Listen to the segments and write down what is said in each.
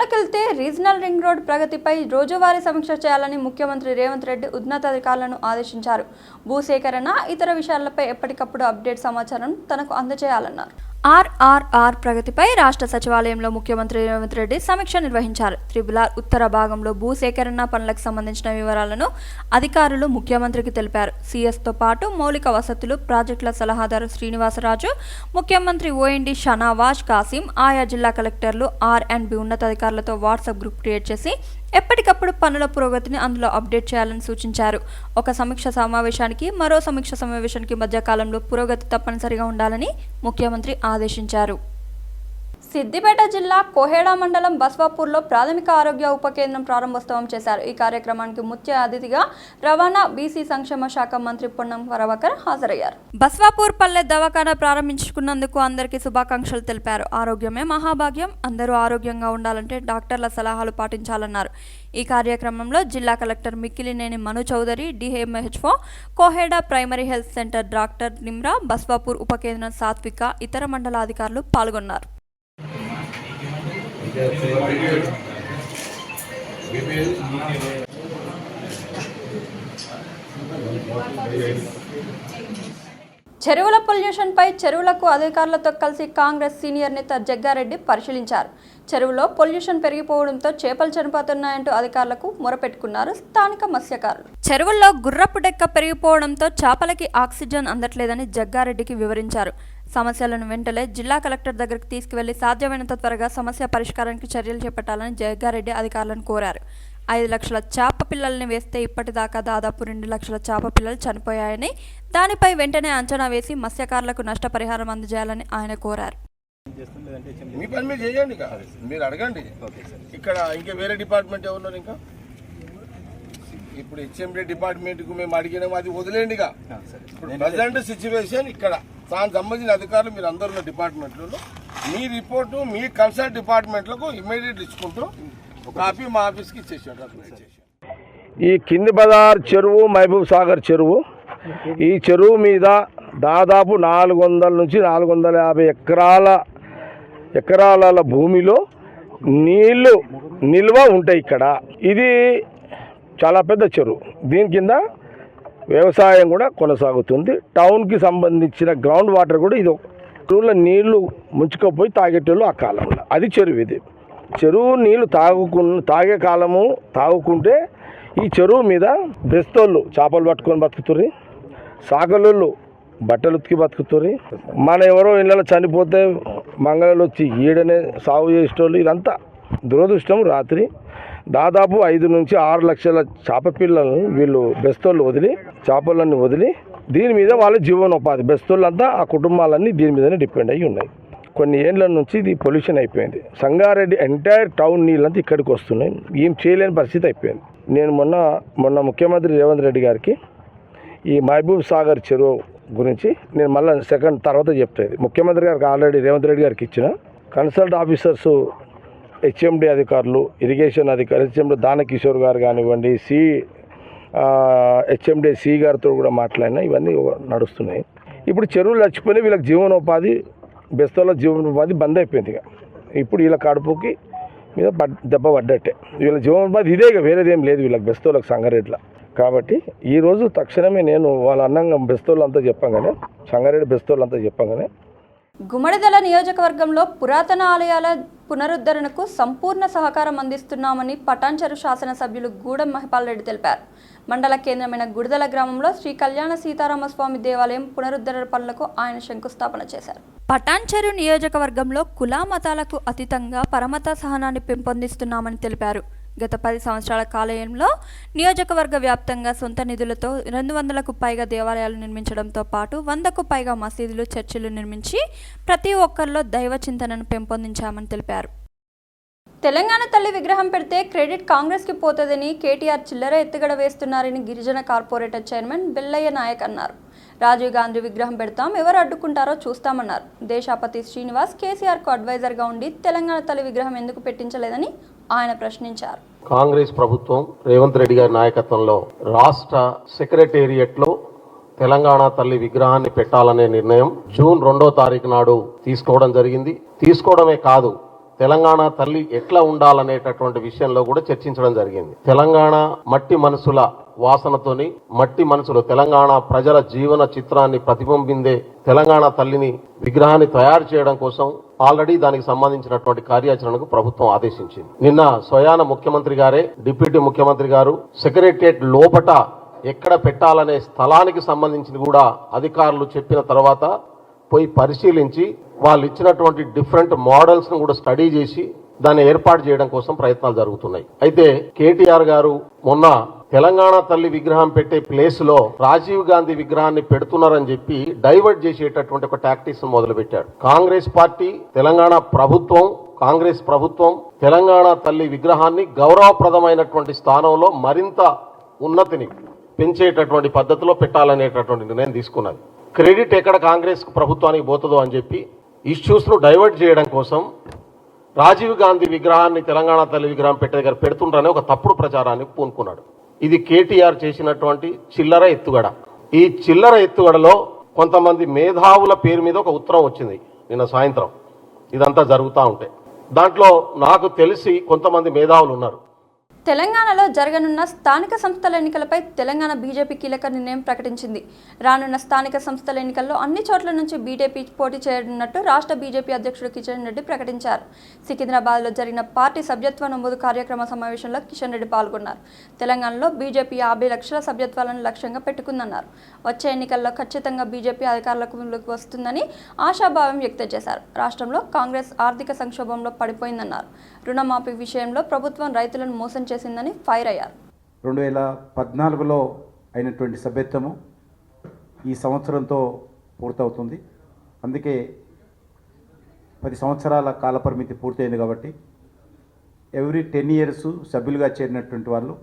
వివరాలకెళ్తే regional ring road ప్రగతిపై రోజువారీ సమీక్ష చేయాలని ముఖ్యమంత్రి రేవంత్ రెడ్డి ఉన్నతాధికారులను ఆదేశించారు. భూసేకరణ ఇతర విషయాలపై ఎప్పటికప్పుడు అప్డేట్ సమాచారం తనకు అందజేయాలన్నారు. ఆర్ఆర్ఆర్ ప్రగతిపై రాష్ట్ర సచివాలయంలో ముఖ్యమంత్రి రేవంత్ రెడ్డి సమీక్ష నిర్వహించారు. త్రిబులార్ ఉత్తర భాగంలో భూసేకరణ పనులకు సంబంధించిన వివరాలను అధికారులు ముఖ్యమంత్రికి తెలిపారు. సీఎస్తో పాటు మౌలిక వసతులు ప్రాజెక్టుల సలహాదారు శ్రీనివాసరాజు ముఖ్యమంత్రి ఓఎన్డి షనావాజ్ కాసిం ఆయా జిల్లా కలెక్టర్లు ఆర్ అండ్ బి ఉన్నతాధికారులతో వాట్సాప్ గ్రూప్ క్రియేట్ చేసి ఎప్పటికప్పుడు పనుల పురోగతిని అందులో అప్డేట్ చేయాలని సూచించారు. ఒక సమీక్ష సమావేశానికి మరో సమీక్ష సమావేశానికి మధ్య కాలంలో పురోగతి తప్పనిసరిగా ఉండాలని ముఖ్యమంత్రి ఆదేశించారు. సిద్దిపేట జిల్లా కోహేడ మండలం బస్వాపూర్లో ప్రాథమిక ఆరోగ్య ఉప కేంద్రం ప్రారంభోత్సవం చేశారు. ఈ కార్యక్రమానికి ముఖ్య అతిథిగా రవాణా బీసీ సంక్షేమ శాఖ మంత్రి పొన్నం ప్రభాకర్ హాజరయ్యారు. బస్వాపూర్ పల్లె దవాఖానా ప్రారంభించుకున్నందుకు అందరికీ శుభాకాంక్షలు తెలిపారు. ఆరోగ్యమే మహాభాగ్యం. అందరూ ఆరోగ్యంగా ఉండాలంటే డాక్టర్ల సలహాలు పాటించాలన్నారు. ఈ కార్యక్రమంలో జిల్లా collector Mikkilineni Manu Chowdary DHO Koheda primary health centre doctor Nimra Baswapur ఉప కేంద్రం సాత్విక ఇతర మండలాధికారులు పాల్గొన్నారు. చెరువుల పొల్యూషన్ పై చెరువులకు అధికారులతో కలిసి కాంగ్రెస్ సీనియర్ నేత జగ్గారెడ్డి పరిశీలించారు. చెరువులో పొల్యూషన్ పెరిగిపోవడంతో చేపలు చనిపోతున్నాయంటూ అధికారులకు మొరపెట్టుకున్నారు స్థానిక మత్స్యకారులు. చెరువుల్లో గుర్రపు డెక్క పెరిగిపోవడంతో చేపలకి ఆక్సిజన్ అందట్లేదని జగ్గారెడ్డికి వివరించారు. సమస్యలను వెంటనే జిల్లా కలెక్టర్ దగ్గరికి తీసుకువెళ్ళి సాధ్యమైనంత త్వరగా సమస్య పరిష్కారానికి చర్యలు చేపట్టాలని జగ్గారెడ్డి అధికారులను కోరారు. ఐదు లక్షల చేప పిల్లల్ని వేస్తే ఇప్పటిదాకా దాదాపు రెండు లక్షల చేప పిల్లలు చనిపోయాయని దానిపై వెంటనే అంచనా వేసి మత్స్యకారులకు నష్టపరిహారం అందజేయాలని ఆయన కోరారు. మీ పని మీరు చేయండి మీరు అడగండి. ఇక్కడ ఇంకా వేరే డిపార్ట్మెంట్ ఎవరున్నారు ఇంకా? ఇప్పుడు హెచ్ఎండి డిపార్ట్మెంట్కు మేము అడిగినాము అది వదిలేండి ఇక. ఇప్పుడు ప్రజెంట్ సిచ్యువేషన్ ఇక్కడ. దానికి సంబంధించిన అధికారులు మీరు అందరు ఉన్న డిపార్ట్మెంట్లలో మీ రిపోర్టు మీ కన్సల్ట్ డిపార్ట్మెంట్లకు ఇమీడియట్ ఇచ్చుకుంటూ కాపీ మా ఆఫీస్కి ఇచ్చేసాడు ఈ కింది బజార్ చెరువు మహబూబ్ సాగర్ చెరువు. ఈ చెరువు మీద దాదాపు నాలుగు వందల నుంచి నాలుగు వందల యాభై ఎకరాల ఎకరాల భూమిలో నీళ్ళు నిల్వ ఉంటాయి ఇక్కడ. ఇది చాలా పెద్ద చెరువు. దీని కింద వ్యవసాయం కూడా కొనసాగుతుంది. టౌన్కి సంబంధించిన గ్రౌండ్ వాటర్ కూడా ఇది ఒక నీళ్ళు ముంచుకపోయి తాగేటోళ్ళు ఆ కాలంలో. అది చెరువు ఇది. చెరువు నీళ్ళు తాగుకు తాగే కాలము తాగుకుంటే ఈ చెరువు మీద బెస్తోళ్ళు చేపలు పట్టుకొని బతుకుతుర్రి సాగలోళ్ళు బట్టలు ఉతికి బతుకుతుర్రి. మన ఎవరో ఇళ్ళలో చనిపోతే మంగళలు వచ్చి ఈడనే సాగు చేసేటోళ్ళు ఇదంతా దురదృష్టం రాత్రి. దాదాపు ఐదు నుంచి ఆరు లక్షల చేప పిల్లలను వీళ్ళు బెస్తోళ్ళు వదిలి చేపలన్నీ వదిలి దీని మీద వాళ్ళ జీవనోపాధి. బెస్తోళ్ళంతా ఆ కుటుంబాలన్నీ దీని మీదనే డిపెండ్ అయ్యి ఉన్నాయి. కొన్ని ఏళ్ళ నుంచి ఇది పొల్యూషన్ అయిపోయింది. సంగారెడ్డి ఎంటైర్ టౌన్ నీళ్ళంతా ఇక్కడికి వస్తున్నాయి. ఏం చేయలేని పరిస్థితి అయిపోయింది. నేను మొన్న మొన్న ముఖ్యమంత్రి రేవంత్ రెడ్డి గారికి ఈ మహబూబ్ సాగర్ చెరువు గురించి నేను మళ్ళీ సెకండ్ తర్వాత చెప్తాను ముఖ్యమంత్రి గారికి ఆల్రెడీ రేవంత్ రెడ్డి గారికి ఇచ్చిన కన్సల్ట్ ఆఫీసర్స్ హెచ్ఎండి అధికారులు ఇరిగేషన్ అధికారులు హెచ్ఎండి దానకిషోర్ గారు కానివ్వండి సి హెచ్ఎండి సి గారితో కూడా మాట్లాడినా ఇవన్నీ నడుస్తున్నాయి. ఇప్పుడు చెరువులు చచ్చిపోయినాయి వీళ్ళకి జీవనోపాధి బెస్తలో జీవనోపాధి బంద్ అయిపోయింది ఇక. ఇప్పుడు వీళ్ళ కడుపుకి మీద దెబ్బ పడ్డట్టే. వీళ్ళ జీవనోపాధి ఇదే ఇక వేరేదేం లేదు వీళ్ళకి బెస్తోళ్ళకి సంగారెడ్డిలో. కాబట్టి ఈరోజు తక్షణమే నేను వాళ్ళ అన్నంగా బెస్తోళ్ళు అంతా చెప్పంగానే సంగారెడ్డి బెస్తోళ్ళు అంతా చెప్పంగానే గుమ్మడిదల నియోజకవర్గంలో పురాతన ఆలయాల పునరుద్ధరణకు సంపూర్ణ సహకారం అందిస్తున్నామని పటాన్చెరు శాసనసభ్యులు గూడెం మహిపాల్ రెడ్డి తెలిపారు. మండల కేంద్రమైన గుడిదల గ్రామంలో శ్రీ కళ్యాణ సీతారామస్వామి దేవాలయం పునరుద్ధరణ పనులకు ఆయన శంకుస్థాపన చేశారు. పటాన్చెరు నియోజకవర్గంలో కులా మతాలకు అతీతంగా పరమత సహనాన్ని పెంపొందిస్తున్నామని తెలిపారు. గత పది సంవత్సరాల కాలంలో నియోజకవర్గ వ్యాప్తంగా సొంత నిధులతో రెండు వందలకు పైగా దేవాలయాలు నిర్మించడంతో పాటు వందకు పైగా మసీదులు చర్చిలు నిర్మించి ప్రతి ఒక్కరిలో దైవ చింతనను పెంపొందించామని తెలిపారు. తెలంగాణ తల్లి విగ్రహం పెడితే క్రెడిట్ కాంగ్రెస్కి పోతుందని కేటీఆర్ చిల్లర ఎత్తుగడ వేస్తున్నారని గిరిజన కార్పొరేటర్ చైర్మన్ బెల్లయ్య నాయక్ అన్నారు. రాజీవ్ గాంధీ విగ్రహం పెడతాం ఎవరు అడ్డుకుంటారో చూస్తామన్నారు. దేశాపతి శ్రీనివాస్ కేసీఆర్కు అడ్వైజర్గా ఉండి తెలంగాణ తల్లి విగ్రహం ఎందుకు పెట్టించలేదని ఆయన ప్రశ్నించారు. కాంగ్రెస్ ప్రభుత్వం రేవంత్ రెడ్డి గారి నాయకత్వంలో రాష్ట్ర సెక్రటేరియట్లో తెలంగాణ తల్లి విగ్రహాన్ని పెట్టాలనే నిర్ణయం జూన్ రెండో తారీఖు నాడు తీసుకోవడం జరిగింది. తీసుకోవడమే కాదు తెలంగాణ తల్లి ఎట్లా ఉండాలనేటటువంటి విషయంలో కూడా చర్చించడం జరిగింది. తెలంగాణ మట్టి మనసుల వాసనతోని మట్టి మనసులో తెలంగాణ ప్రజల జీవన చిత్రాన్ని ప్రతిబింబిందే తెలంగాణ తల్లిని విగ్రహాన్ని తయారు చేయడం కోసం ఆల్రెడీ దానికి సంబంధించినటువంటి కార్యాచరణకు ప్రభుత్వం ఆదేశించింది. నిన్న స్వయాన ముఖ్యమంత్రి గారే డిప్యూటీ ముఖ్యమంత్రి గారు సెక్రటరియట్ లోపట ఎక్కడ పెట్టాలనే స్థలానికి సంబంధించి కూడా అధికారులు చెప్పిన తర్వాత పోయి పరిశీలించి వాళ్ళు ఇచ్చినటువంటి డిఫరెంట్ మోడల్స్ను కూడా స్టడీ చేసి దాన్ని ఏర్పాటు చేయడం కోసం ప్రయత్నాలు జరుగుతున్నాయి. అయితే కేటీఆర్ గారు మొన్న తెలంగాణ తల్లి విగ్రహం పెట్టే ప్లేస్లో రాజీవ్ గాంధీ విగ్రహాన్ని పెడుతున్నారని చెప్పి డైవర్ట్ చేసేటటువంటి ఒక టాక్టిక్స్ మొదలుపెట్టాడు. కాంగ్రెస్ పార్టీ తెలంగాణ ప్రభుత్వం కాంగ్రెస్ ప్రభుత్వం తెలంగాణ తల్లి విగ్రహాన్ని గౌరవప్రదమైనటువంటి స్థానంలో మరింత ఉన్నతిని పెంచేటటువంటి పద్ధతిలో పెట్టాలనేటటువంటి నిర్ణయం తీసుకున్నది. క్రెడిట్ ఎక్కడ కాంగ్రెస్ ప్రభుత్వానికి పోతుందో అని చెప్పి ఇష్యూస్ను డైవర్ట్ చేయడం కోసం రాజీవ్ గాంధీ విగ్రహాన్ని తెలంగాణ తల్లి విగ్రహం పెట్టే దగ్గర పెడుతుండ్రనే ఒక తప్పుడు ప్రచారాన్ని పూనుకున్నాడు. ఇది కేటీఆర్ చేసినటువంటి చిల్లర ఎత్తుగడ. ఈ చిల్లర ఎత్తుగడలో కొంతమంది మేధావుల పేరు మీద ఒక ఉత్తరం వచ్చింది నిన్న సాయంత్రం. ఇదంతా జరుగుతూ ఉంటే. దాంట్లో నాకు తెలిసి కొంతమంది మేధావులు ఉన్నారు. తెలంగాణలో జరగనున్న స్థానిక సంస్థల ఎన్నికలపై తెలంగాణ బీజేపీ కీలక నిర్ణయం ప్రకటించింది. రానున్న స్థానిక సంస్థల ఎన్నికల్లో అన్ని చోట్ల నుంచి బీజేపీ పోటీ చేయనున్నట్టు రాష్ట్ర బీజేపీ అధ్యక్షుడు కిషన్ రెడ్డి ప్రకటించారు. సికింద్రాబాద్లో జరిగిన పార్టీ సభ్యత్వ నమోదు కార్యక్రమ సమావేశంలో కిషన్ రెడ్డి పాల్గొన్నారు. తెలంగాణలో బీజేపీ యాభై లక్షల సభ్యత్వాలను లక్ష్యంగా పెట్టుకుందన్నారు. వచ్చే ఎన్నికల్లో ఖచ్చితంగా బీజేపీ అధికారులకు వస్తుందని ఆశాభావం వ్యక్తం చేశారు. రాష్ట్రంలో కాంగ్రెస్ ఆర్థిక సంక్షోభంలో పడిపోయిందన్నారు. రుణమాఫీ విషయంలో ప్రభుత్వం రైతులను మోసం చేసిందని ఫైర్ అయ్యారు. రెండు వేల పద్నాలుగులో అయినటువంటి సభ్యత్వము ఈ సంవత్సరంతో పూర్తవుతుంది. అందుకే పది సంవత్సరాల కాలపరిమితి పూర్తయింది కాబట్టి ఎవ్రీ టెన్ ఇయర్స్ సభ్యులుగా చేరినటువంటి వాళ్ళు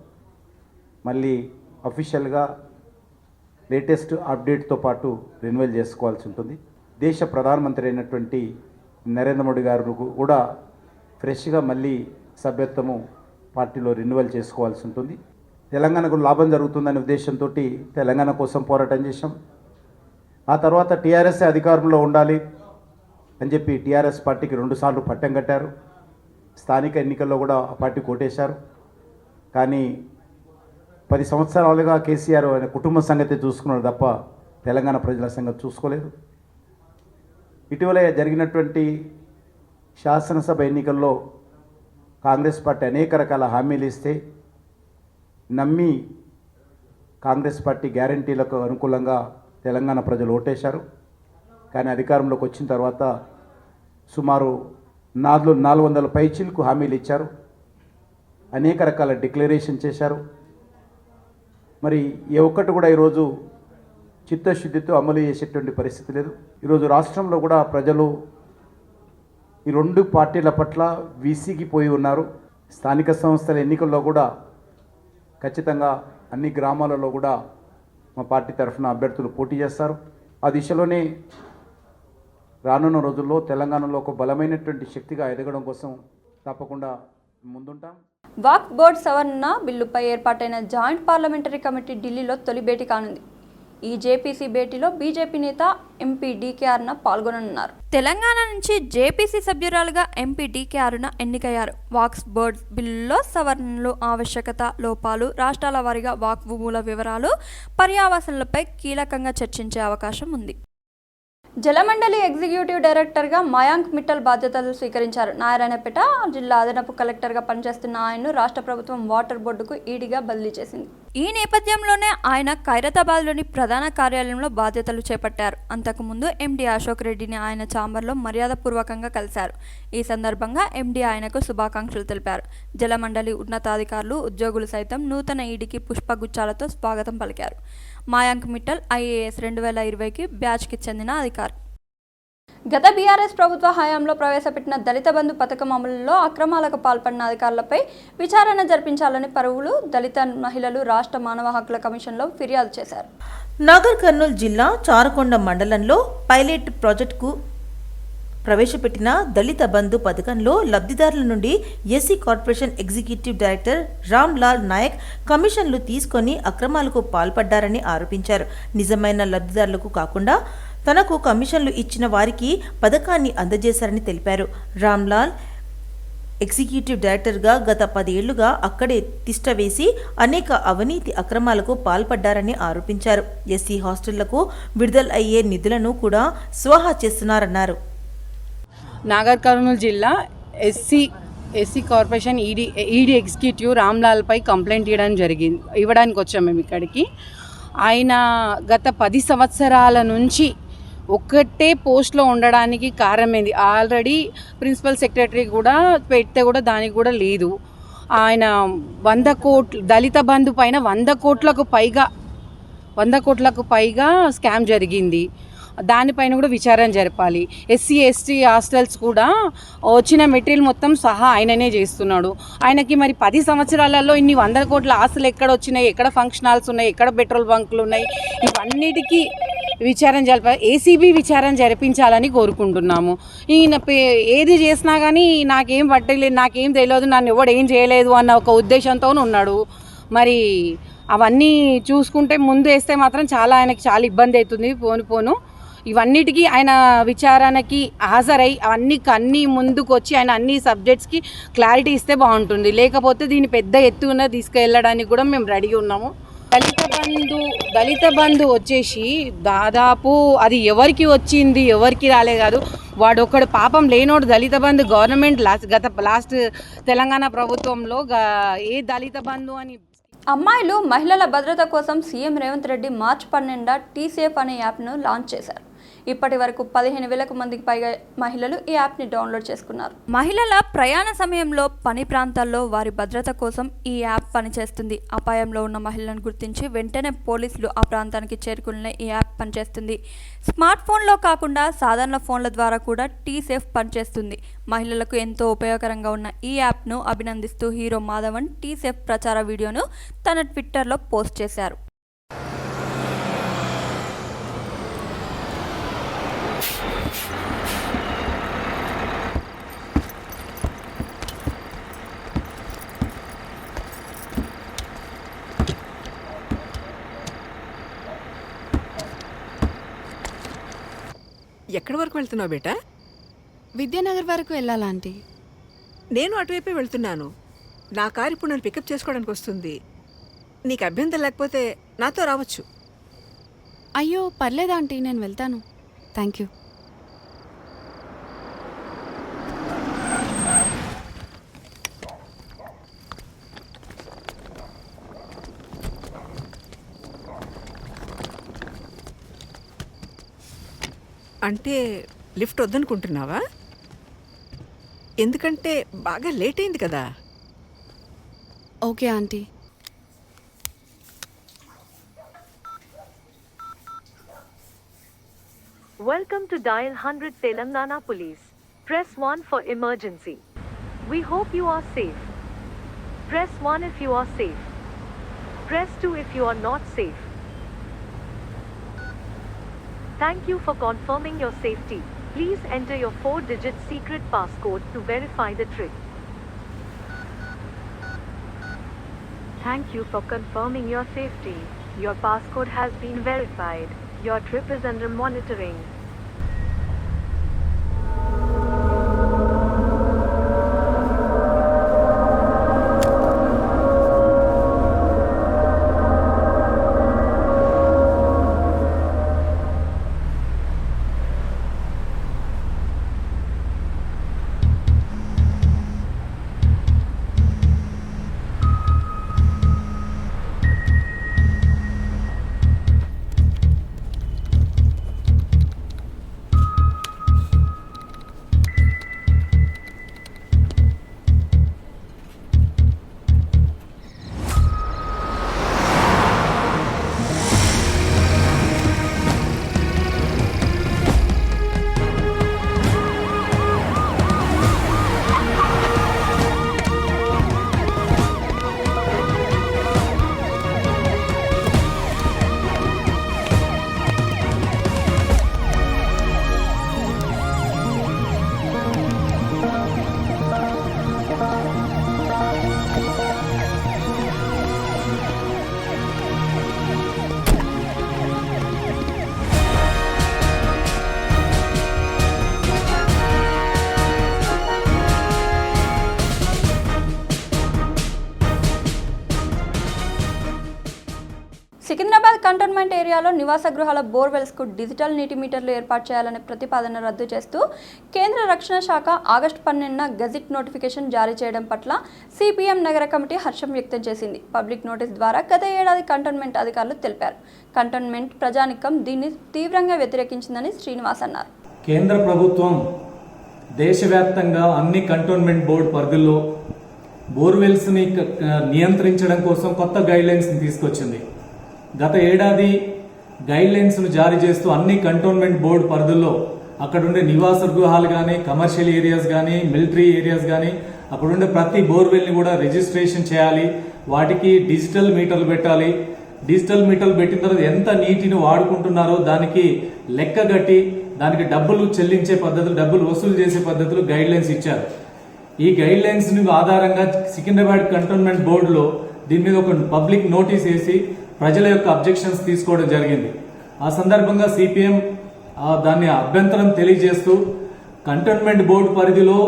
మళ్ళీ అఫీషియల్గా లేటెస్ట్ అప్డేట్తో పాటు రెన్యువల్ చేసుకోవాల్సి ఉంటుంది. దేశ ప్రధానమంత్రి అయినటువంటి నరేంద్ర మోడీ గారు కూడా ఫ్రెష్గా మళ్ళీ సభ్యత్వము పార్టీలో రెన్యువల్ చేసుకోవాల్సి ఉంటుంది. తెలంగాణకు లాభం జరుగుతుందనే ఉద్దేశంతో తెలంగాణ కోసం పోరాటం చేశాం. ఆ తర్వాత టీఆర్ఎస్ అధికారంలో ఉండాలి అని చెప్పి టీఆర్ఎస్ పార్టీకి రెండుసార్లు పట్టం కట్టారు. స్థానిక ఎన్నికల్లో కూడా ఆ పార్టీ కోటేశారు. కానీ పది సంవత్సరాలుగా కేసీఆర్ ఆయన కుటుంబ సంగతి చూసుకున్నాడు తప్ప తెలంగాణ ప్రజల సంగతి చూసుకోలేదు. ఇటీవల జరిగినటువంటి శాసనసభ ఎన్నికల్లో కాంగ్రెస్ పార్టీ అనేక రకాల హామీలు ఇస్తే నమ్మి కాంగ్రెస్ పార్టీ గ్యారంటీలకు అనుకూలంగా తెలంగాణ ప్రజలు ఓటేశారు. కానీ అధికారంలోకి వచ్చిన తర్వాత సుమారు నాలుగు నాలుగు వందల పైచీలకు హామీలు ఇచ్చారు. అనేక రకాల డిక్లరేషన్ చేశారు. మరి ఏ ఒక్కటి కూడా ఈరోజు చిత్తశుద్ధితో అమలు చేసేటువంటి పరిస్థితి లేదు. ఈరోజు రాష్ట్రంలో కూడా ప్రజలు ఈ రెండు పార్టీల పట్ల వీసీకి పోయి ఉన్నారు. స్థానిక సంస్థల ఎన్నికల్లో కూడా ఖచ్చితంగా అన్ని గ్రామాలలో కూడా మా పార్టీ తరఫున అభ్యర్థులు పోటీ చేస్తారు. ఆ దిశలోనే రానున్న రోజుల్లో తెలంగాణలో ఒక బలమైనటువంటి శక్తిగా ఎదగడం కోసం తప్పకుండా ముందుంటాం. వాక్ బోర్డ్ సవరణ బిల్లుపై ఏర్పాటైన జాయింట్ పార్లమెంటరీ కమిటీ ఢిల్లీలో తొలి భేటీ కానుంది. ఈ జేపీసీ భేటీలో బీజేపీ నేత ఎంపీ డీకే అరుణ పాల్గొననున్నారు. తెలంగాణ నుంచి జేపీసీ సభ్యురాలుగా ఎంపీ డీకే అరుణ ఎన్నికయ్యారు. వాక్స్ బోర్డ్ బిల్లులో సవరణలు ఆవశ్యకత లోపాలు రాష్ట్రాల వారీగా వాక్ భూముల వివరాలు పర్యావసనలపై కీలకంగా చర్చించే అవకాశం ఉంది. జలమండలి ఎగ్జిక్యూటివ్ డైరెక్టర్గా మయాంక్ మిట్టల్ బాధ్యతలు స్వీకరించారు. నారాయణపేట జిల్లా అదనపు కలెక్టర్గా పనిచేస్తున్న ఆయన్ను రాష్ట్ర ప్రభుత్వం వాటర్ బోర్డుకు ఈడీగా బదిలీ చేసింది. ఈ నేపథ్యంలోనే ఆయన ఖైరతాబాద్లోని ప్రధాన కార్యాలయంలో బాధ్యతలు చేపట్టారు. అంతకుముందు ఎండీ అశోక్ రెడ్డిని ఆయన ఛాంబర్లో మర్యాదపూర్వకంగా కలిశారు. ఈ సందర్భంగా ఎండీ ఆయనకు శుభాకాంక్షలు తెలిపారు. జలమండలి ఉన్నతాధికారులు ఉద్యోగులు సైతం నూతన ఈడికి పుష్పగుచ్చాలతో స్వాగతం పలికారు. మాయాంక్ మిట్టల్ ఐఏఎస్ రెండు వేల ఇరవైకి బ్యాచ్కి చెందిన అధికారి. గత బీఆర్ఎస్ ప్రభుత్వ హయాంలో ప్రవేశపెట్టిన దళిత బంధు పథకం అమలులో అక్రమాలకు పాల్పడిన అధికారులపై విచారణ జరిపించాలని పరువులు దళిత మహిళలు రాష్ట్ర మానవ హక్కుల కమిషన్లో ఫిర్యాదు చేశారు. నాగర్ కర్నూలు జిల్లా చారకొండ మండలంలో పైలట్ ప్రాజెక్టుకు ప్రవేశపెట్టిన దళిత బంధు పథకంలో లబ్ధిదారుల నుండి SC corporation executive director Ram Lal Naik కమిషన్లు తీసుకొని అక్రమాలకు పాల్పడ్డారని ఆరోపించారు. నిజమైన లబ్ధిదారులకు కాకుండా తనకు కమిషన్లు ఇచ్చిన వారికి పథకాన్ని అందజేశారని తెలిపారు. రామ్లాల్ ఎగ్జిక్యూటివ్ డైరెక్టర్గా గత పదేళ్ళుగా అక్కడే తిష్టవేసి అనేక అవినీతి అక్రమాలకు పాల్పడ్డారని ఆరోపించారు. ఎస్సీ హాస్టళ్ళకు విడుదల అయ్యే నిధులను కూడా స్వాహా చేస్తున్నారన్నారు. నాగర్ కర్నూలు జిల్లా SC SC corporation ED ED executive రామ్లాల్పై complaint ఇవ్వడం జరిగింది ఇవ్వడానికి వచ్చాం మేము ఇక్కడికి. ఆయన గత పది సంవత్సరాల నుంచి ఒక్కటే పోస్ట్లో ఉండడానికి కారణమైంది? ఆల్రెడీ ప్రిన్సిపల్ సెక్రటరీ కూడా పెడితే కూడా దానికి కూడా లేదు. ఆయన వంద కోట్లు దళిత బంధు పైన వంద కోట్లకు పైగా వంద కోట్లకు పైగా స్కామ్ జరిగింది. దానిపైన కూడా విచారణ జరపాలి. ఎస్సీ ఎస్టీ హాస్టల్స్ కూడా వచ్చిన మెటీరియల్ మొత్తం సహా ఆయననే చేస్తున్నాడు. ఆయనకి మరి పది సంవత్సరాలలో ఇన్ని వందల కోట్ల ఆస్తులు ఎక్కడ వచ్చినాయి? ఎక్కడ ఫంక్షన్ హాల్స్ ఉన్నాయి? ఎక్కడ పెట్రోల్ బంకులు ఉన్నాయి? ఇవన్నిటికీ విచారణ జరిప ఏసీబీ విచారణ జరిపించాలని కోరుకుంటున్నాము. ఈయన పే- ఏది చేసినా కానీ నాకేం పట్టలేదు నాకేం తెలియదు నన్ను ఎవడు ఏం చేయలేదు అన్న ఒక ఉద్దేశంతో ఉన్నాడు. మరి అవన్నీ చూసుకుంటే ముందు వేస్తే మాత్రం చాలా ఆయనకి చాలా ఇబ్బంది అవుతుంది. పోను పోను. ఇవన్నిటికీ ఆయన విచారణకి హాజరై అవన్నీ అన్నీ ముందుకు వచ్చి ఆయన అన్ని సబ్జెక్ట్స్కి క్లారిటీ ఇస్తే బాగుంటుంది. లేకపోతే దీన్ని పెద్ద ఎత్తున తీసుకెళ్ళడానికి కూడా మేము రెడీ ఉన్నాము. దళిత బంధు దళిత బంధు వచ్చేసి దాదాపు అది ఎవరికి వచ్చింది ఎవరికి రాలే కాదు వాడు ఒకడు పాపం లేనోడు దళిత బంధు గవర్నమెంట్ లాస్ట్ గత లాస్ట్ తెలంగాణ ప్రభుత్వంలో ఏ దళిత బంధు అని అమ్మాయిలు మహిళల భద్రత కోసం సీఎం రేవంత్ రెడ్డి మార్చ్ పన్నెండ టీసేఫ్ అనే యాప్ను లాంచ్ చేశారు. ఇప్పటి వరకు పదిహేను వేలకు మందికి పైగా మహిళలు ఈ యాప్ని డౌన్లోడ్ చేసుకున్నారు. మహిళల ప్రయాణ సమయంలో పని ప్రాంతాల్లో వారి భద్రత కోసం ఈ యాప్ పనిచేస్తుంది. అపాయంలో ఉన్న మహిళలను గుర్తించి వెంటనే పోలీసులు ఆ ప్రాంతానికి చేరుకునే ఈ యాప్ పనిచేస్తుంది. స్మార్ట్ ఫోన్లో కాకుండా సాధారణ ఫోన్ల ద్వారా కూడా టీ సేఫ్ పనిచేస్తుంది. మహిళలకు ఎంతో ఉపయోగకరంగా ఉన్న ఈ యాప్ను అభినందిస్తూ హీరో మాధవన్ టీ సేఫ్ ప్రచార వీడియోను తన ట్విట్టర్లో పోస్ట్ చేశారు. ఎక్కడి వరకు వెళ్తున్నావు బేటా? విద్యానగర్ వరకు వెళ్ళాలా ఆంటీ? నేను అటువైపే వెళ్తున్నాను. నా కారు ఇప్పుడు నన్ను పికప్ చేసుకోవడానికి వస్తుంది. నీకు అభ్యంతరం లేకపోతే నాతో రావచ్చు. అయ్యో పర్లేదు ఆంటీ? నేను వెళ్తాను. Thank you. అంటే లిఫ్ట్ వద్దనుకుంటున్నావా ఎందుకంటే బాగా లేట్ అయింది కదా okay aunty Welcome to Dial 100 Telangana Police. Press 1 for emergency. We hope you are safe. Press 1 if you are safe. Press 2 if you are not safe. Thank you for confirming your safety. Please enter your 4 digit secret passcode to verify the trip. Thank you for confirming your safety. Your passcode has been verified. Your trip is under monitoring. ఏరియాలో నివాస గృహాల బోర్వెల్స్కు digital నీటి మీటర్లు ఏర్పాటు చేయాలనే ప్రతిపాదన రద్దు చేస్తూ కేంద్ర రక్షణ శాఖ ఆగస్టు పన్నెండున గెజిట్ నోటిఫికేషన్ జారీ చేయడం పట్ల సిపిఎం నగర కమిటీ హర్షం వ్యక్తం చేసింది. పబ్లిక్ నోటీస్ ద్వారా గత ఏడాది కంటోన్మెంట్ అధికారులు తెలిపారు. కంటోన్మెంట్ ప్రజానికం దీన్ని తీవ్రంగా వ్యతిరేకించిందని శ్రీనివాస్ అన్నారు. కేంద్ర ప్రభుత్వం దేశవ్యాప్తంగా అన్ని కంటోన్మెంట్ బోర్డు పరిధిలో బోర్వెల్స్ని నియంత్రించడం కోసం కొత్త గైడ్లైన్స్ని తీసుకొచ్చింది. గత ఏడాది గైడ్లైన్స్ను జారీ చేస్తూ అన్ని కంటోన్మెంట్ బోర్డు పరిధుల్లో అక్కడుండే నివాస గృహాలు కానీ కమర్షియల్ ఏరియాస్ కానీ మిలిటరీ ఏరియాస్ కానీ అక్కడుండే ప్రతి బోర్వెల్ని కూడా రిజిస్ట్రేషన్ చేయాలి. వాటికి డిజిటల్ మీటర్లు పెట్టాలి. డిజిటల్ మీటర్లు పెట్టిన తర్వాత ఎంత నీటిని వాడుకుంటున్నారో దానికి లెక్క కట్టి దానికి డబ్బులు చెల్లించే పద్ధతులు డబ్బులు వసూలు చేసే పద్ధతులు గైడ్ లైన్స్ ఇచ్చారు. ఈ గైడ్ లైన్స్ ఆధారంగా సికింద్రాబాద్ కంటోన్మెంట్ బోర్డులో దీని మీద ఒక పబ్లిక్ నోటీస్ వేసి ప్రజల యొక్క అబ్జెక్షన్స్ తీసుకోవడం జరిగింది. ఆ సందర్భంగా సిపిఎం దాన్ని అభ్యంతరం తెలియజేస్తూ కంటోన్మెంట్ బోర్డు పరిధిలో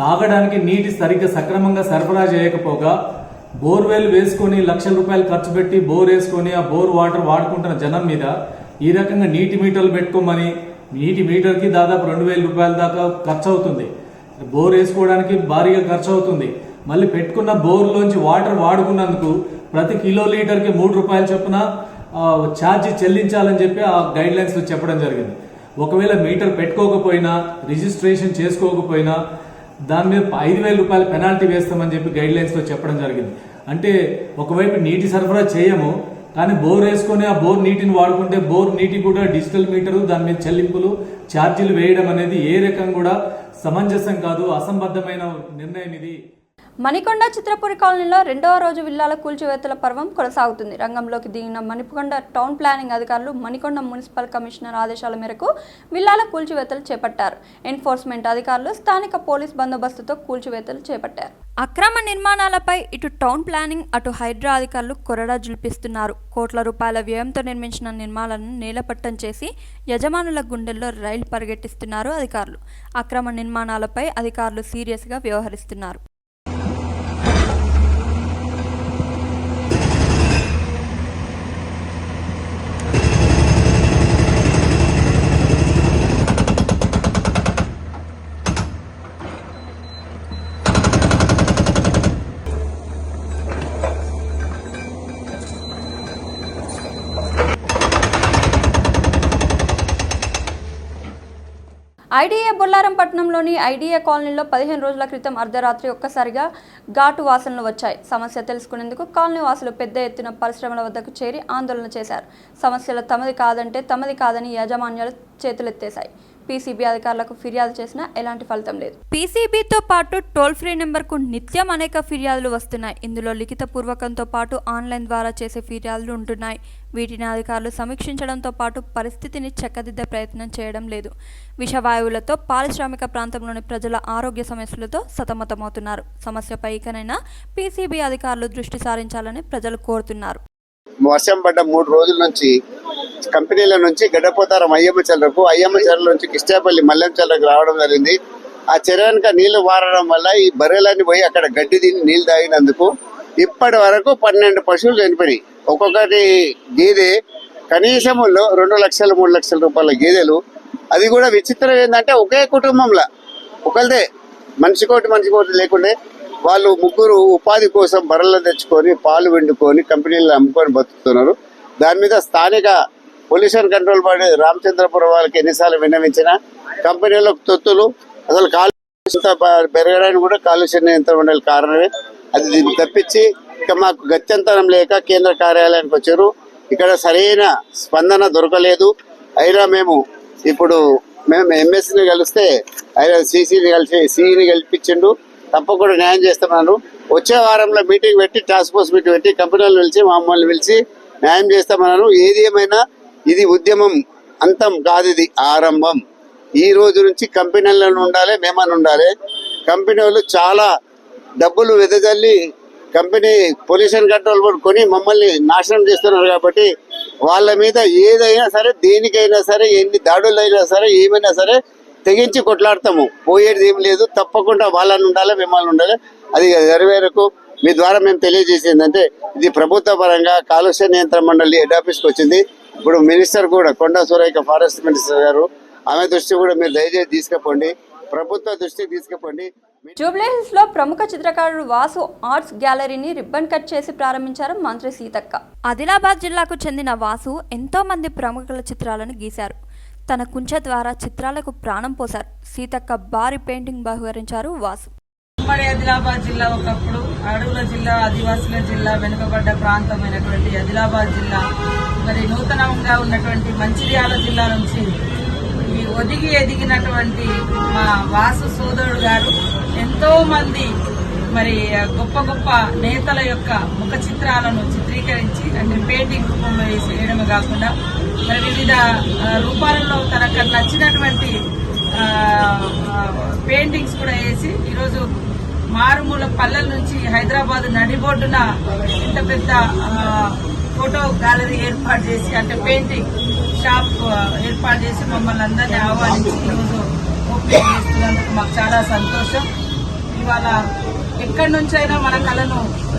తాగడానికి నీటి సరిగ్గా సక్రమంగా సరఫరా చేయకపోగా బోర్వెల్ వేసుకొని లక్షల రూపాయలు ఖర్చు పెట్టి బోర్ వేసుకొని ఆ బోర్ వాటర్ వాడుకుంటున్న జనం మీద ఈ రకంగా నీటి మీటర్లు పెట్టుకోమని నీటి మీటర్కి దాదాపు రెండు వేల రూపాయల దాకా ఖర్చు అవుతుంది బోర్ వేసుకోవడానికి భారీగా ఖర్చు అవుతుంది మళ్ళీ పెట్టుకున్న బోర్లోంచి వాటర్ వాడుకున్నందుకు ప్రతి కిలో లీటర్కి మూడు రూపాయలు చొప్పున ఛార్జ్ చెల్లించాలని చెప్పి ఆ గైడ్ లైన్స్ చెప్పడం జరిగింది. ఒకవేళ మీటర్ పెట్టుకోకపోయినా రిజిస్ట్రేషన్ చేసుకోకపోయినా దాని మీద ఐదు వేల రూపాయల పెనాల్టీ వేస్తామని చెప్పి గైడ్ లైన్స్లో చెప్పడం జరిగింది. అంటే ఒకవైపు నీటి సరఫరా చేయము కానీ బోర్ వేసుకొని ఆ బోర్ నీటిని వాడుకుంటే బోర్ నీటి కూడా డిజిటల్ మీటరు దాని మీద చెల్లింపులు ఛార్జీలు వేయడం అనేది ఏ రకం కూడా సమంజసం కాదు అసంబద్ధమైన నిర్ణయం ఇది. మణికొండ చిత్రపురి కాలనీలో రెండవ రోజు విల్లాల కూల్చివేతల పర్వం కొనసాగుతుంది. రంగంలోకి దిగిన మణికొండ టౌన్ ప్లానింగ్ అధికారులు మణికొండ మున్సిపల్ కమిషనర్ ఆదేశాల మేరకు విల్లాల కూల్చివేతలు చేపట్టారు. ఎన్ఫోర్స్మెంట్ అధికారులు స్థానిక పోలీస్ బందోబస్తుతో కూల్చివేతలు చేపట్టారు. అక్రమ నిర్మాణాలపై ఇటు టౌన్ ప్లానింగ్ అటు హైడ్రా అధికారులు కొరడా జులిపిస్తున్నారు. కోట్ల రూపాయల వ్యయంతో నిర్మించిన నిర్మాణాలను నేలపట్టం చేసి యజమానుల గుండెల్లో రైలు పరిగెట్టిస్తున్నారు అధికారులు. అక్రమ నిర్మాణాలపై అధికారులు సీరియస్గా వ్యవహరిస్తున్నారు. ఐడిఏ బొల్లారం ఐడిఏ కాలనీలో పదిహేను రోజుల క్రితం అర్ధరాత్రి ఒక్కసారిగా ఘాటు వాసనలు వచ్చాయి. సమస్య తెలుసుకునేందుకు కాలనీ వాసులు పెద్ద ఎత్తున పరిశ్రమల వద్దకు చేరి ఆందోళన చేశారు. సమస్యలు తమది కాదంటే తమది కాదని యాజమాన్యాలు చేతులెత్తేశాయి. పీసీబీ అధికారులకు ఫిర్యాదు చేసినా ఎలాంటి ఫలితం లేదు. పీసీబీతో పాటు టోల్ ఫ్రీ నెంబర్కు నిత్యం అనేక ఫిర్యాదులు వస్తున్నాయి. ఇందులో లిఖిత పూర్వకంతో పాటు ఆన్లైన్ ద్వారా చేసే ఫిర్యాదులు ఉంటున్నాయి. వీటిని అధికారులు సమీక్షించడంతో పాటు పరిస్థితిని చక్కదిద్దే ప్రయత్నం చేయడం లేదు. విషవాయువులతో పారిశ్రామిక ప్రాంతంలోని ప్రజల ఆరోగ్య సమస్యలతో సతమతమవుతున్నారు. సమస్యపై ఇకనైనా పీసీబీ అధికారులు దృష్టి సారించాలని ప్రజలు కోరుతున్నారు. వర్షం పడ్డ మూడు రోజుల నుంచి కంపెనీల నుంచి గడ్డపోతారం అయ్యమ్మ చెర్లకు అయ్యమ్మ చెర్ల నుంచి కిష్టాపల్లి మల్లెం చెర్లకు రావడం జరిగింది. ఆ చెరువుక నీళ్ళు మారడం వల్ల ఈ బర్రెలన్నీ పోయి అక్కడ గడ్డి తిని నీళ్ళు తాగినందుకు ఇప్పటి వరకు పన్నెండు పశువులు చనిపోయినాయి. ఒక్కొక్కటి గేదె కనీసంలో రెండు లక్షలు మూడు లక్షల రూపాయల గేదెలు. అది కూడా విచిత్రం ఏంటంటే ఒకే కుటుంబంలో. ఒకరిదే మనిషికోటి మనిషికోటి లేకుండే వాళ్ళు ముగ్గురు ఉపాధి కోసం బర్రెలు తెచ్చుకొని పాలు వండుకొని కంపెనీలు అమ్ముకొని బతుకుతున్నారు. దాని మీద స్థానిక పొల్యూషన్ కంట్రోల్ బాడీ రామచంద్రపురం వాళ్ళకి ఎన్నిసార్లు విన్నవించినా కంపెనీలకు తొత్తులు అసలు కాలుష్యం పెరగడానికి కూడా కాలుష్య నియంత్రణ ఉండాలి కారణమే. అది దీన్ని తప్పించి ఇక మాకు గత్యంతరం లేక కేంద్ర కార్యాలయానికి వచ్చారు. ఇక్కడ సరైన స్పందన దొరకలేదు. అయినా మేము ఇప్పుడు మేము ఎంఎస్ని కలిస్తే అయినా సీసీని కలిసి సిఈని గెలిపించిండు. తప్పకుండా న్యాయం చేస్తున్నాను వచ్చే వారంలో మీటింగ్ పెట్టి టాస్క్ ఫోర్స్ మీటింగ్ పెట్టి కంపెనీలు పిలిచి మమ్మల్ని పిలిచి న్యాయం చేస్తామన్నాను ఏది ఏమైనా ఇది ఉద్యమం అంతం కాదు ఇది ఆరంభం. ఈ రోజు నుంచి కంపెనీలను ఉండాలి మేమని ఉండాలి. కంపెనీ వాళ్ళు చాలా డబ్బులు వెదజల్లి కంపెనీ పొల్యూషన్ కంట్రోల్ బోర్డు కొని మమ్మల్ని నాశనం చేస్తున్నారు కాబట్టి వాళ్ళ మీద ఏదైనా సరే దేనికైనా సరే ఎన్ని దాడులైనా సరే ఏమైనా సరే తెగించి కొట్లాడతాము. పోయేది ఏం లేదు. తప్పకుండా వాళ్ళని ఉండాలి మిమ్మల్ని ఉండాలి. అది నెరవేరకు మీ ద్వారా మేము తెలియజేసేది ఇది ప్రభుత్వ పరంగా కాలుష్య నియంత్రణ మండలి హెడ్ ఆఫీస్కి వచ్చింది. ఇప్పుడు మినిస్టర్ కూడా కొండా సూరయ్య ఫారెస్ట్ మినిస్టర్ గారు ఆమె దృష్టి కూడా మీరు దయచేసి తీసుకుపోండి. ప్రభుత్వ దృష్టికి తీసుకుపోండి. జూబ్లీహిల్స్లో ప్రముఖ చిత్రకారుడు వాసు ఆర్ట్స్ గ్యాలరీని రిబ్బన్ కట్ చేసి ప్రారంభించారు మంత్రి సీతక్క. ఆదిలాబాద్ జిల్లాకు చెందిన వాసు ఎంతో మంది ప్రముఖుల చిత్రాలను గీశారు. తన కుంచె ద్వారా చిత్రాలకు ప్రాణం పోశారు. సీతక్క భారీ పెయింటింగ్ బహుకరించారు వాసు. ఉమ్మడి ఆదిలాబాద్ జిల్లా ఒకప్పుడు అడవుల జిల్లా ఆదివాసుల జిల్లా వెనుకబడ్డ ప్రాంతమైనటువంటి ఆదిలాబాద్ జిల్లా మరి నూతనంగా ఉన్నటువంటి మంచిర్యాల జిల్లా నుంచి ఈ ఒదిగి ఎదిగినటువంటి మా వాసు సోదరుడు గారు ఎంతో మంది మరి గొప్ప గొప్ప నేతల యొక్క ముఖ చిత్రాలను చిత్రీకరించి అంటే పెయింటింగ్ రూపంలో వేసి వేయడమే కాకుండా మరి వివిధ రూపాలలో తనకు నచ్చినటువంటి పెయింటింగ్స్ కూడా వేసి ఈరోజు మారుమూల పల్లెల నుంచి హైదరాబాద్ నడిబొడ్డున ఇంత పెద్ద ఫోటో గ్యాలరీ ఏర్పాటు చేసి అంటే పెయింటింగ్ షాప్ ఏర్పాటు చేసి మమ్మల్ని అందరినీ ఆహ్వానించి ఈరోజు ఓపెన్ చేస్తున్నందుకు మాకు చాలా సంతోషం. ఇవాళ ఎక్కడి నుంచైనా మన కళను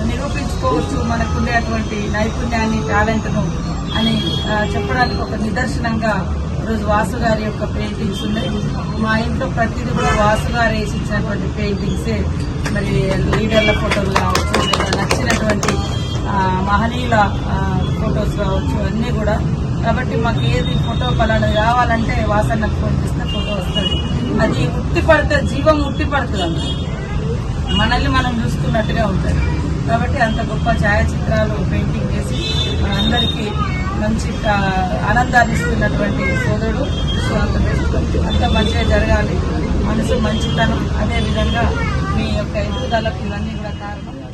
నిరూపించుకోవచ్చు మనకుండేటువంటి నైపుణ్యాన్ని టాలెంట్ను అని చెప్పడానికి ఒక నిదర్శనంగా ఈరోజు వాసు గారి యొక్క పెయింటింగ్స్ ఉన్నాయి. మా ఇంట్లో ప్రతిదీ కూడా వాసు గారు వేసిచ్చినటువంటి పెయింటింగ్సే. మరి లీడర్ల ఫోటోలు కావచ్చు లేదా నచ్చినటువంటి మహనీయుల ఫొటోస్ కావచ్చు అన్నీ కూడా. కాబట్టి మాకు ఏది ఫోటో పలానా కావాలంటే వాసన్నకు ఫోన్ చేస్తే ఫోటో వస్తుంది. అది ఉట్టి పడితే జీవం ఉట్టి పడుతుంది అన్నమాట. మనల్ని మనం చూసుకున్నట్టుగా ఉంటుంది కాబట్టి అంత గొప్ప ఛాయాచిత్రాలు పెయింటింగ్ చేసి అందరికీ మంచి ఆనందాన్ని ఇస్తున్నటువంటి సోదరుడు సో అంత అంత మంచిగా జరగాలి. మనసు మంచితనం అదేవిధంగా మీ యొక్క ఎదుగుదలకు ఇవన్నీ కూడా కారణం.